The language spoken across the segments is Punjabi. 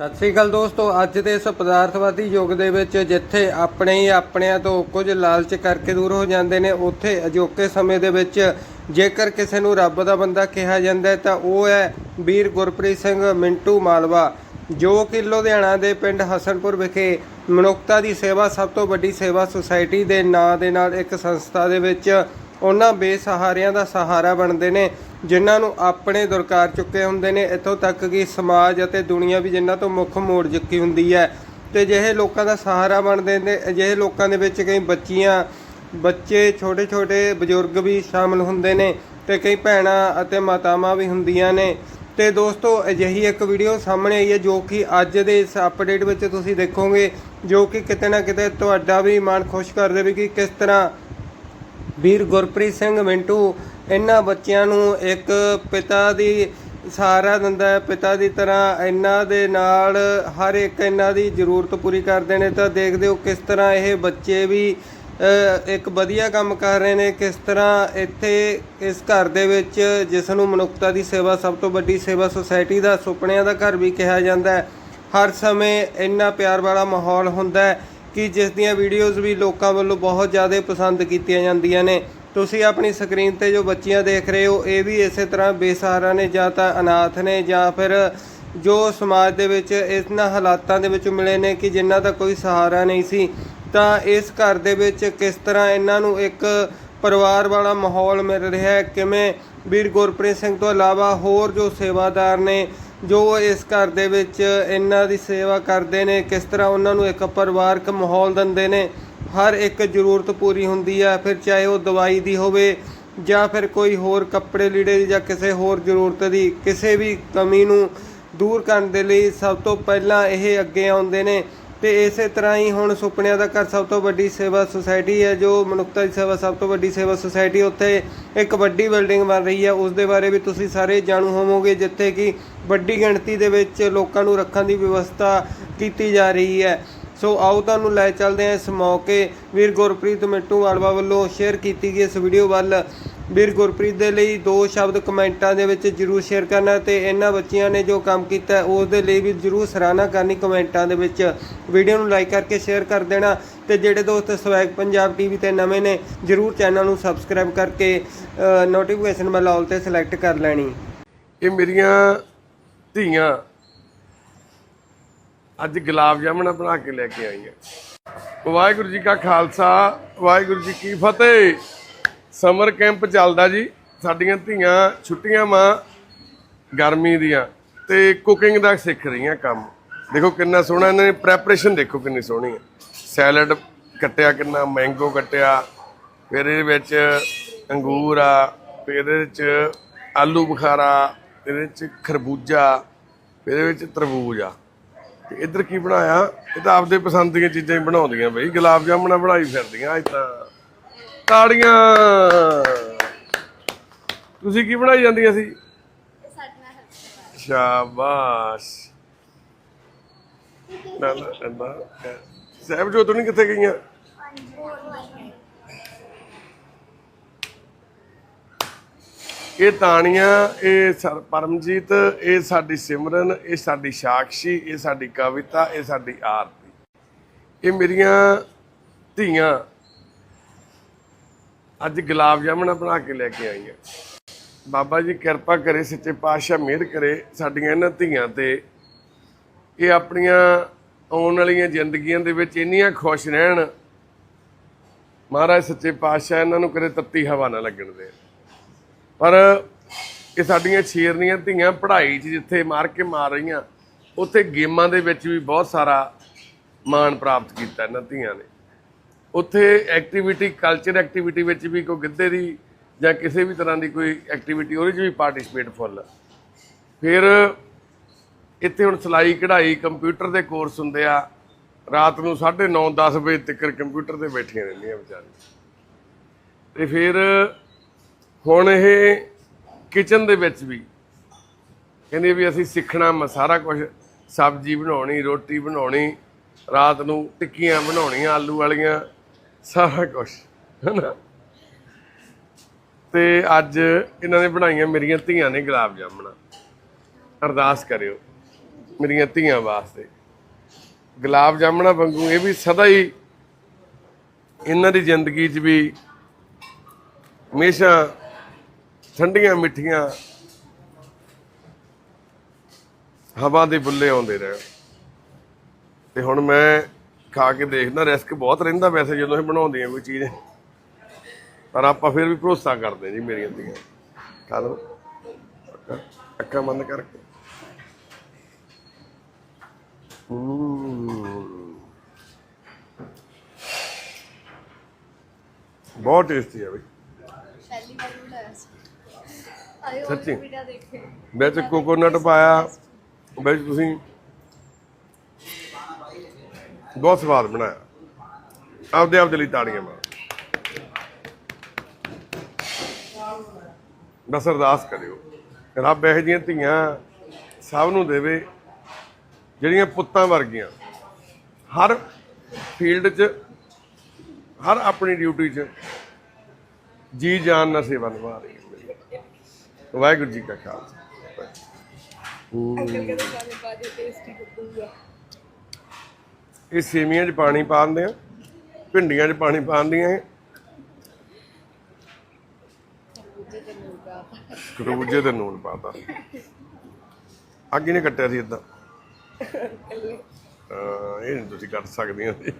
ਸਤਿ ਸ੍ਰੀ ਅਕਾਲ ਦੋਸਤੋ, ਅੱਜ ਦੇ ਇਸ ਪਦਾਰਥਵਾਦੀ ਯੁੱਗ ਦੇ ਵਿੱਚ ਜਿੱਥੇ ਆਪਣੇ ਹੀ ਆਪਣਿਆਂ ਤੋਂ ਕੁਝ ਲਾਲਚ ਕਰਕੇ ਦੂਰ ਹੋ ਜਾਂਦੇ ਨੇ, ਉੱਥੇ ਅਜੋਕੇ ਸਮੇਂ ਦੇ ਵਿੱਚ ਜੇਕਰ ਕਿਸੇ ਨੂੰ ਰੱਬ ਦਾ ਬੰਦਾ ਕਿਹਾ ਜਾਂਦਾ ਤਾਂ ਉਹ ਹੈ ਵੀਰ ਗੁਰਪ੍ਰੀਤ ਸਿੰਘ ਮਿੰਟੂ ਮਾਲਵਾ, ਜੋ ਕਿ ਲੁਧਿਆਣਾ ਦੇ ਪਿੰਡ ਹਸਨਪੁਰ ਵਿਖੇ ਮਨੁੱਖਤਾ ਦੀ ਸੇਵਾ ਸਭ ਤੋਂ ਵੱਡੀ ਸੇਵਾ ਸੁਸਾਇਟੀ ਦੇ ਨਾਂ ਦੇ ਨਾਲ ਇੱਕ ਸੰਸਥਾ ਦੇ ਵਿੱਚ ਉਹਨਾਂ ਬੇਸਹਾਰਿਆਂ ਦਾ ਸਹਾਰਾ ਬਣਦੇ ਨੇ। ਜਿਨ੍ਹਾਂ ਨੂੰ ਆਪਣੇ ਦੁਰਕਾਰ ਚੁੱਕੇ ਹੁੰਦੇ ਨੇ, ਇੱਥੋਂ ਤੱਕ ਕਿ ਸਮਾਜ ਅਤੇ ਦੁਨੀਆ ਵੀ ਜਿਨ੍ਹਾਂ ਤੋਂ ਮੁੱਖ ਮੋੜ ਚੁੱਕੀ ਹੁੰਦੀ ਹੈ। ਤੇ ਜਿਹੇ ਲੋਕਾਂ ਦਾ ਸਹਾਰਾ ਬਣਦੇ ਨੇ, ਅਜਿਹੇ ਲੋਕਾਂ ਦੇ ਵਿੱਚ ਕਈ ਬੱਚੀਆਂ, ਬੱਚੇ ਛੋਟੇ ਛੋਟੇ ਬਜ਼ੁਰਗ ਵੀ ਸ਼ਾਮਲ ਹੁੰਦੇ ਨੇ ਤੇ ਕਈ ਭੈਣਾਂ ਅਤੇ ਮਾਤਾਵਾਂ ਵੀ ਹੁੰਦੀਆਂ ਨੇ। ਤੇ ਦੋਸਤੋ, ਅਜਿਹੀ ਇੱਕ ਵੀਡੀਓ ਸਾਹਮਣੇ ਆਈ ਹੈ ਜੋ ਕਿ ਅੱਜ ਦੇ ਇਸ ਅਪਡੇਟ ਵਿੱਚ ਤੁਸੀਂ ਦੇਖੋਗੇ, ਜੋ ਕਿ ਕਿਤੇ ਨਾ ਕਿਤੇ ਤੁਹਾਡਾ ਵੀ ਮਨ ਖੁਸ਼ ਕਰ ਦੇਵੇਗੀ ਕਿ ਕਿਸ ਤਰ੍ਹਾਂ ਵੀਰ ਗੁਰਪ੍ਰੀਤ ਸਿੰਘ ਮਿੰਟੂ, ਇਹਨਾਂ ਬੱਚਿਆਂ ਨੂੰ ਇੱਕ ਪਿਤਾ ਦੀ ਸਹਾਰਾ ਦਿੰਦਾ ਹੈ। ਪਿਤਾ ਦੀ ਤਰ੍ਹਾਂ ਇਹਨਾਂ ਦੇ ਨਾਲ ਹਰ ਇੱਕ ਇਹਨਾਂ ਦੀ ਜ਼ਰੂਰਤ ਪੂਰੀ ਕਰਦੇ ਨੇ। ਤਾਂ ਦੇਖਦੇ ਹੋ ਕਿਸ ਤਰ੍ਹਾਂ ਇਹ ਬੱਚੇ ਵੀ ਇੱਕ ਵਧੀਆ ਕੰਮ ਕਰ ਰਹੇ ਨੇ। ਕਿਸ ਤਰ੍ਹਾਂ ਇੱਥੇ ਇਸ ਘਰ ਦੇ ਵਿੱਚ ਜਿਸ ਨੂੰ ਮਨੁੱਖਤਾ ਦੀ ਸੇਵਾ ਸਭ ਤੋਂ ਵੱਡੀ ਸੇਵਾ ਸੁਸਾਇਟੀ ਦਾ, ਸੁਪਨਿਆਂ ਦਾ ਘਰ ਵੀ ਕਿਹਾ ਜਾਂਦਾ ਹੈ। ਹਰ ਸਮੇਂ ਇੰਨਾ ਪਿਆਰ ਵਾਲਾ ਮਾਹੌਲ ਹੁੰਦਾ ਹੈ। ਕਿ ਜਿਸ ਦੀਆਂ ਵੀਡੀਓਜ਼ ਵੀ ਲੋਕਾਂ ਵੱਲੋਂ ਬਹੁਤ ਜ਼ਿਆਦਾ ਪਸੰਦ ਕੀਤੀਆਂ ਜਾਂਦੀਆਂ ਨੇ। ਤੁਸੀਂ ਆਪਣੀ ਸਕਰੀਨ ਤੇ ਜੋ ਬੱਚੀਆਂ ਦੇਖ ਰਹੇ ਹੋ, ਇਹ ਵੀ ਇਸੇ ਤਰ੍ਹਾਂ ਬੇਸਹਾਰਾ ਨੇ, ਜਾਂ ਤਾਂ ਅਨਾਥ ਨੇ, ਜਾਂ ਫਿਰ ਜੋ ਸਮਾਜ ਦੇ ਵਿੱਚ ਇਹਨਾਂ ਹਾਲਾਤਾਂ ਦੇ ਵਿੱਚ ਮਿਲੇ ਨੇ ਕਿ ਜਿਨ੍ਹਾਂ ਦਾ ਕੋਈ ਸਹਾਰਾ ਨਹੀਂ ਸੀ। ਤਾਂ ਇਸ ਘਰ ਦੇ ਵਿੱਚ ਕਿਸ ਤਰ੍ਹਾਂ ਇਹਨਾਂ ਨੂੰ ਇੱਕ ਪਰਿਵਾਰ ਵਾਲਾ ਮਾਹੌਲ ਮਿਲ ਰਿਹਾ ਹੈ, ਕਿਵੇਂ ਵੀਰ ਗੁਰਪ੍ਰੀਤ ਸਿੰਘ ਤੋਂ ਇਲਾਵਾ ਹੋਰ ਜੋ ਸੇਵਾਦਾਰ ਨੇ ਜੋ ਇਸ ਘਰ ਦੇ ਵਿੱਚ ਇਹਨਾਂ ਦੀ ਸੇਵਾ ਕਰਦੇ ਨੇ, ਕਿਸ ਤਰ੍ਹਾਂ ਉਹਨਾਂ ਨੂੰ ਇੱਕ ਪਰਿਵਾਰਕ ਮਾਹੌਲ ਦਿੰਦੇ ਨੇ, ਹਰ ਇੱਕ ਜ਼ਰੂਰਤ ਪੂਰੀ ਹੁੰਦੀ ਆ, ਫਿਰ ਚਾਹੇ ਉਹ ਦਵਾਈ ਦੀ ਹੋਵੇ ਜਾਂ ਫਿਰ ਕੋਈ ਹੋਰ ਕੱਪੜੇ ਲੀੜੇ ਦੀ ਜਾਂ ਕਿਸੇ ਹੋਰ ਜ਼ਰੂਰਤ ਦੀ, ਕਿਸੇ ਵੀ ਕਮੀ ਨੂੰ ਦੂਰ ਕਰਨ ਦੇ ਲਈ ਸਭ ਤੋਂ ਪਹਿਲਾਂ ਇਹ ਅੱਗੇ ਆਉਂਦੇ ਨੇ ਤੇ ਇਸੇ ਤਰ੍ਹਾਂ ਹੀ ਹੁਣ ਸੁਪਨਿਆਂ ਦਾ ਘਰ ਸਭ ਤੋਂ ਵੱਡੀ ਸੇਵਾ ਸੁਸਾਇਟੀ ਹੈ, ਜੋ ਮਨੁੱਖਤਾ ਦੀ ਸੇਵਾ ਸਭ ਤੋਂ ਵੱਡੀ ਸੇਵਾ ਸੁਸਾਇਟੀ ਉੱਥੇ ਇੱਕ ਵੱਡੀ ਬਿਲਡਿੰਗ ਬਣ ਰਹੀ ਹੈ। ਉਸ ਦੇ ਬਾਰੇ ਵੀ ਤੁਸੀਂ ਸਾਰੇ ਜਾਣੂ ਹੋਵੋਗੇ, ਜਿੱਥੇ ਕਿ ਵੱਡੀ ਗਿਣਤੀ ਦੇ ਵਿੱਚ ਲੋਕਾਂ ਨੂੰ ਰੱਖਣ ਦੀ ਵਿਵਸਥਾ ਕੀਤੀ ਜਾ ਰਹੀ ਹੈ। ਸੋ ਆਓ ਤੁਹਾਨੂੰ ਲੈ ਚੱਲਦੇ ਹਾਂ ਇਸ ਮੌਕੇ। ਵੀਰ ਗੁਰਪ੍ਰੀਤ ਮਿੱਟੂ ਵਾਲਵਾ ਵੱਲੋਂ ਸ਼ੇਅਰ ਕੀਤੀ ਗਈ ਇਸ ਵੀਡੀਓ ਵੱਲ। ਵੀਰ ਗੁਰਪ੍ਰੀਤ ਦੇ ਲਈ ਦੋ ਸ਼ਬਦ ਕਮੈਂਟਾਂ ਦੇ ਵਿੱਚ ਜਰੂਰ ਸ਼ੇਅਰ ਕਰਨਾ ਤੇ ਇਹਨਾਂ ਬੱਚਿਆਂ ਨੇ ਜੋ ਕੰਮ ਕੀਤਾ ਉਸ ਦੇ ਲਈ ਵੀ ਜਰੂਰ ਸਰਾਹਨਾ ਕਰਨੀ ਕਮੈਂਟਾਂ ਦੇ ਵਿੱਚ। ਵੀਡੀਓ ਨੂੰ ਲਾਈਕ ਕਰਕੇ ਸ਼ੇਅਰ ਕਰ ਦੇਣਾ ਤੇ ਜਿਹੜੇ ਦੋਸਤ ਸਵੈਗ ਪੰਜਾਬ ਟੀਵੀ ਤੇ ਨਵੇਂ ਨੇ, ਜਰੂਰ ਚੈਨਲ ਨੂੰ ਸਬਸਕ੍ਰਾਈਬ ਕਰਕੇ ਨੋਟੀਫਿਕੇਸ਼ਨ ਬੈਲ ਆਲ ਤੇ ਸਿਲੈਕਟ ਕਰ ਲੈਣੀ। ਇਹ ਮੇਰੀਆਂ ਧੀਆਂ ਅੱਜ ਗੁਲਾਬ ਜਾਮਣਾ ਬਣਾ ਕੇ ਲੈ ਕੇ ਆਈਆਂ। ਵਾਹਿਗੁਰੂ ਜੀ ਕਾ ਖਾਲਸਾ, ਵਾਹਿਗੁਰੂ ਜੀ ਕੀ ਫਤਿਹ। ਸਮਰ ਕੈਂਪ ਚੱਲਦਾ ਜੀ। ਸਾਡੀਆਂ ਧੀਆਂ ਛੁੱਟੀਆਂ ਮਾਂ ਗਰਮੀ ਦੀਆਂ ਤੇ ਕੁਕਿੰਗ ਦਾ ਸਿੱਖ ਰਹੀਆਂ ਕੰਮ। ਦੇਖੋ ਕਿੰਨਾ ਸੋਹਣਾ ਇਹਨਾਂ ਨੇ ਪ੍ਰੈਪਰੇਸ਼ਨ ਦੇਖੋ ਕਿੰਨੀ ਸੋਹਣੀ ਹੈ। ਸੈਲਡ ਕੱਟਿਆ ਕਿੰਨਾ ਮੈਂਗੋ ਕੱਟਿਆ, ਫਿਰ ਇਹਦੇ ਵਿੱਚ ਅੰਗੂਰ ਆ, ਫਿਰ ਇਹਦੇ ਵਿੱਚ ਆਲੂ ਬੁਖਾਰਾ, ਇਹਦੇ ਵਿੱਚ ਖਰਬੂਜਾ, ਫਿਰ ਇਹਦੇ ਵਿੱਚ ਤਰਬੂਜ ਆ। ਤੇ ਇੱਧਰ ਕੀ ਬਣਾਇਆ? ਇਹ ਤਾਂ ਆਪਦੇ ਪਸੰਦ ਦੀਆਂ ਚੀਜ਼ਾਂ ਹੀ ਬਣਾਉਂਦੀਆਂ ਬਈ। ਗੁਲਾਬ ਜਾਮਣਾ ਬਣਾਈ ਫਿਰਦੀਆਂ ਅੱਜ ਤਾਂ ਤਾੜੀਆਂ। ਤੁਸੀਂ ਕੀ ਬਣਾਈ ਜਾਂਦੀਆਂ ਸੀ? ਸ਼ਾਬਾਸ਼। ਨਾ ਨਾ ਨਾ ਸਾਹਿਬ ਜੋ ਤੂੰ ਕਿੱਥੇ ਗਈਆਂ? ਇਹ ਤਾਣੀਆਂ, ਇਹ ਸਰ- ਪਰਮਜੀਤ, ਇਹ ਸਾਡੀ ਸਿਮਰਨ, ਇਹ ਸਾਡੀ ਸਾਕਸ਼ੀ, ਇਹ ਸਾਡੀ ਕਵਿਤਾ, ਇਹ ਸਾਡੀ ਆਰਤੀ। ਇਹ ਮੇਰੀਆਂ ਧੀਆਂ ਅੱਜ ਗੁਲਾਬ ਜਾਮਣਾ ਬਣਾ ਕੇ ਲੈ ਕੇ ਆਈਆਂ ਬਾਬਾ ਜੀ ਕਿਰਪਾ ਕਰੇ, ਸੱਚੇ ਪਾਤਸ਼ਾਹ ਮਿਹਰ ਕਰੇ ਸਾਡੀਆਂ ਇਹਨਾਂ ਧੀਆਂ ਤੇ। ਇਹ ਆਪਣੀਆਂ ਆਉਣ ਵਾਲੀਆਂ ਜ਼ਿੰਦਗੀਆਂ ਦੇ ਵਿੱਚ ਇੰਨੀਆਂ ਖੁਸ਼ ਰਹਿਣ। ਮਹਾਰਾਜ, ਸੱਚੇ ਪਾਤਸ਼ਾਹ ਇਹਨਾਂ ਨੂੰ ਕਦੇ ਤੱਤੀ ਹਵਾ ਨਾ ਲੱਗਣ ਦੇ ਪਰ ਇਹ ਸਾਡੀਆਂ ਸ਼ੇਰਨੀਆਂ ਧੀਆਂ ਪੜ੍ਹਾਈ 'ਚ ਜਿੱਥੇ ਮਾਰ ਕੇ ਮਾਰ ਰਹੀਆਂ, ਉੱਥੇ ਗੇਮਾਂ ਦੇ ਵਿੱਚ ਵੀ ਬਹੁਤ ਸਾਰਾ ਮਾਣ ਪ੍ਰਾਪਤ ਕੀਤਾ ਇਹਨਾਂ ਧੀਆਂ ਨੇ। ਉੱਥੇ ਐਕਟੀਵਿਟੀ ਕਲਚਰ ਐਕਟੀਵਿਟੀ ਵਿੱਚ ਵੀ ਕੋਈ ਗਿੱਧੇ ਦੀ ਜਾਂ ਕਿਸੇ ਵੀ ਤਰ੍ਹਾਂ ਦੀ ਕੋਈ ਐਕਟੀਵਿਟੀ ਉਹਦੇ 'ਚ ਵੀ ਪਾਰਟਿਸਿਪੇਟ ਫੁੱਲ ਫਿਰ ਇੱਥੇ ਹੁਣ ਸਿਲਾਈ ਕਢਾਈ ਕੰਪਿਊਟਰ ਦੇ ਕੋਰਸ ਹੁੰਦੇ ਆ। ਰਾਤ ਨੂੰ 9:30 10 ਵਜੇ ਤੱਕ ਕੰਪਿਊਟਰ ਤੇ ਬੈਠੀਆਂ ਰਹਿੰਦੀਆਂ ਵਿਚਾਰੀਆਂ। ਤੇ ਫਿਰ ਹੁਣ ਇਹ ਕਿਚਨ ਦੇ ਵਿੱਚ ਵੀ ਕਹਿੰਦੇ ਵੀ ਅਸੀਂ ਸਿੱਖਣਾ ਮ, ਸਾਰਾ ਕੁਝ ਸਬਜ਼ੀ ਬਣਾਉਣੀ, ਰੋਟੀ ਬਣਾਉਣੀ, ਰਾਤ ਨੂੰ ਟਿੱਕੀਆਂ ਬਣਾਉਣੀਆਂ, ਆਲੂ ਵਾਲੀਆਂ ਸਾਰਾ ਕੁਝ ਹੈਨਾ? ਤੇ ਅੱਜ ਇਹਨਾਂ ਨੇ ਬਣਾਈਆਂ ਮੇਰੀਆਂ ਧੀਆਂ ਨੇ ਗੁਲਾਬ ਜਾਮਣਾ। ਅਰਦਾਸ ਕਰਿਓ ਮੇਰੀਆਂ ਧੀਆਂ ਵਾਸਤੇ। ਗੁਲਾਬ ਜਾਮਣਾ ਵਾਂਗੂ ਇਹ ਵੀ ਸਦਾ ਹੀ ਇਹਨਾਂ ਦੀ ਜ਼ਿੰਦਗੀ 'ਚ ਵੀ ਹਮੇਸ਼ਾ ਠੰਡੀਆਂ ਮਿੱਠੀਆਂ ਹਵਾ ਦੇ ਬੁੱਲੇ ਆਉਂਦੇ ਰਹਿਣ। ਤੇ ਹੁਣ ਮੈਂ ਖਾ ਕੇ ਦੇਖਦਾ ਰਿਸਕ ਬਹੁਤ ਰਹਿੰਦਾ ਵੈਸੇ ਜਦੋਂ ਇਹ ਬਣਾਉਂਦੀਆਂ ਕੋਈ ਚੀਜ਼। ਪਰ ਆਪਾਂ ਫਿਰ ਵੀ ਭਰੋਸਾ ਕਰਦੇ ਜੀ ਮੇਰੀਆਂ ਧੀਆਂ। ਖਾ ਲਓ। ਅੱਖਾਂ- ਬੰਦ ਕਰਕੇ। ਬਹੁਤ ਟੇਸਟੀ ਹੈ ਬਈ। ਪਹਿਲੀ ਵਾਰ ਬਣਾਇਆ ਸੀ। ਆਇਓ ਸੱਚੀ? ਵੀਡੀਓ ਦੇਖੇ। ਵਿੱਚ ਕੋਕੋਨਟ ਪਾਇਆ। ਵਿੱਚ ਤੁਸੀਂ ਬਹੁਤ ਸਵਾਦ ਬਣਾਇਆ। ਆਪਦੇ ਆਪ ਦੇ ਲਈ ਤਾੜੀਆਂ ਮਾਰ। ਬਸ ਅਰਦਾਸ ਕਰਿਓ, ਰੱਬ ਇਹੋ ਜਿਹੀਆਂ ਧੀਆਂ ਸਭ ਨੂੰ ਦੇਵੇ, ਜਿਹੜੀਆਂ ਪੁੱਤਾਂ ਵਰਗੀਆਂ। ਹਰ ਫੀਲਡ 'ਚ, ਹਰ ਆਪਣੀ ਡਿਊਟੀ 'ਚ ਜੀ ਜਾਨ ਨਾਲ ਸੇਵਾ ਨਿਭਾ ਰਹੀ ਹੈ। ਵਾਹਿਗੁਰੂ ਜੀ ਕਾ ਖਾਲਸਾ। ਅੰਕਲ ਕਹਿੰਦੇ ਗਾਣੇ ਪਾ ਦੇ ਟੇਸਟੀ ਲੱਗੂਗਾ ਇਹ ਸੇਮੀਆਂ 'ਚ ਪਾਣੀ ਪਾ ਦਿੰਦੇ ਆ ਭਿੰਡੀਆਂ 'ਚ ਪਾਣੀ ਪਾ ਦਿੰਦੀਆਂ ਇਹ ਖਰਬੂਜੇ ਤੇ ਨੂਨ ਪਾਤਾ ਅੱਗੇ ਨੇ ਕੱਟਿਆ ਸੀ ਇਦਾਂ ਇਹ ਨਹੀਂ ਤੁਸੀਂ ਕੱਟ ਸਕਦੀਆਂ ਸੀ।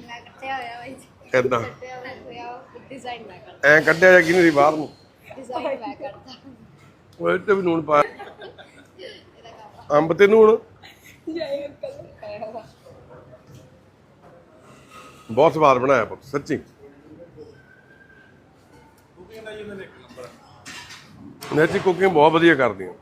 ਮੈਂ ਕੱਟਿਆ ਹੋਇਆ ਬਾਈ ਇਦਾਂ ਕੱਟਿਆ ਹੋਇਆ ਡਿਜ਼ਾਈਨ ਮੈਂ ਕਰਦਾ ਐ ਕੱਢਿਆ ਜਾਂ ਕਿਨੇ ਸੀ ਬਾਹਰ ਨੂੰ? ਡਿਜ਼ਾਈਨ ਮੈਂ ਕਰਦਾ ਉਹ ਤੇ ਵੀ ਨੂਨ ਪਾ ਅੰਬ ਤੇ ਨੂਨ? ਪਾਇਆ ਹੋਇਆ। ਬਹੁਤ ਸਵਾਦ ਬਣਾਇਆ ਪੁੱਤ ਸੱਚੀ। ਨੈਚੀ ਕੁਕਿੰਗ ਬਹੁਤ ਵਧੀਆ ਕਰਦੀ ਹਾਂ